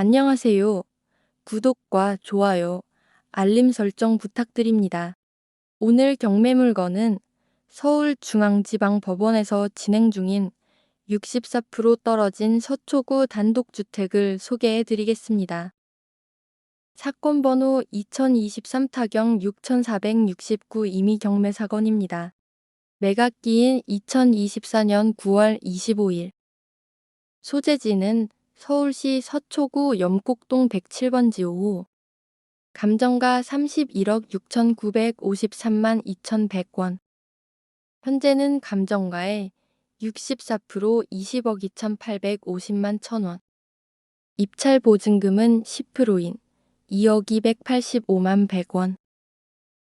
안녕하세요. 구독과 좋아요, 알림 설정 부탁드립니다. 오늘 경매 물건은 서울중앙지방법원에서 진행 중인 64% 떨어진 서초구 단독주택을 소개해 드리겠습니다. 사건 번호 2023 타경 6469 임의 경매 사건입니다. 매각기인 2024년 9월 25일. 소재지는 서울시 서초구 염곡동 107번지 5호. 감정가 31억 6,953만 2,100원. 현재는 감정가의 64% 20억 2,850만 1,000원. 입찰 보증금은 10%인 2억 285만 100원.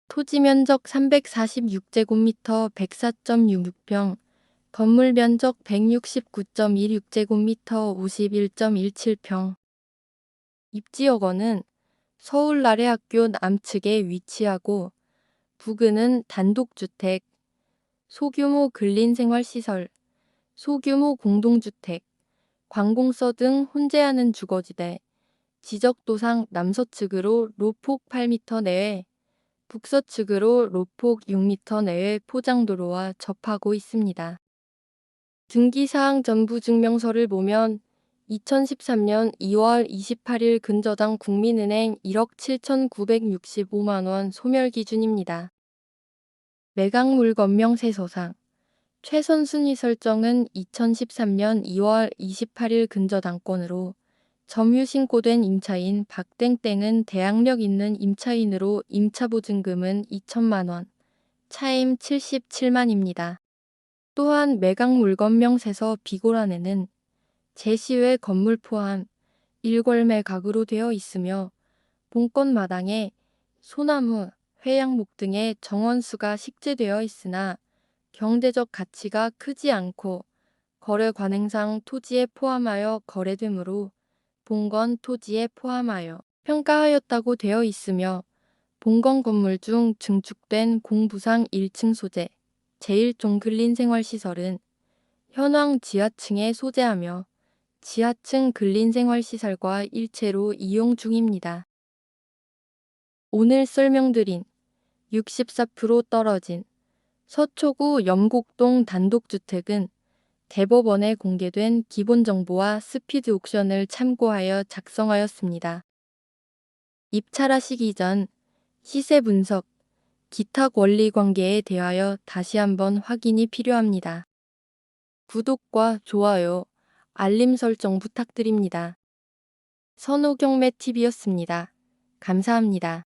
토지 면적 346제곱미터 104.66평, 건물 면적 169.16제곱미터 51.17평. 입지역어는 서울 나래학교 남측에 위치하고 부근은 단독주택, 소규모 근린생활시설, 소규모 공동주택, 관공서 등 혼재하는 주거지대, 지적도상 남서측으로 로폭 8m 내외, 북서측으로 로폭 6m 내외 포장도로와 접하고 있습니다. 등기사항 전부 증명서를 보면 2013년 2월 28일 근저당 국민은행 1억 7,965만 원 소멸 기준입니다. 매각물 건명 세서상 최선 순위 설정은 2013년 2월 28일 근저당권으로 점유 신고된 임차인 박땡땡은 대항력 있는 임차인으로 임차보증금은 2천만 원, 차임 77만입니다. 또한 매각 물건명세서 비고란에는 제시외 건물 포함 1골매각으로 되어 있으며 본건 마당에 소나무, 회양목 등의 정원수가 식재되어 있으나 경제적 가치가 크지 않고 거래 관행상 토지에 포함하여 거래되므로 본건 토지에 포함하여 평가하였다고 되어 있으며 본건 건물 중 증축된 공부상 1층 소재, 제1종 근린생활시설은 현황 지하층에 소재하며 지하층 근린생활시설과 일체로 이용 중입니다. 오늘 설명드린 64% 떨어진 서초구 염곡동 단독주택은 대법원에 공개된 기본정보와 스피드 옥션을 참고하여 작성하였습니다. 입찰하시기 전 시세 분석, 기타 권리 관계에 대하여 다시 한번 확인이 필요합니다. 구독과 좋아요, 알림 설정 부탁드립니다. 선호경매TV였습니다. 감사합니다.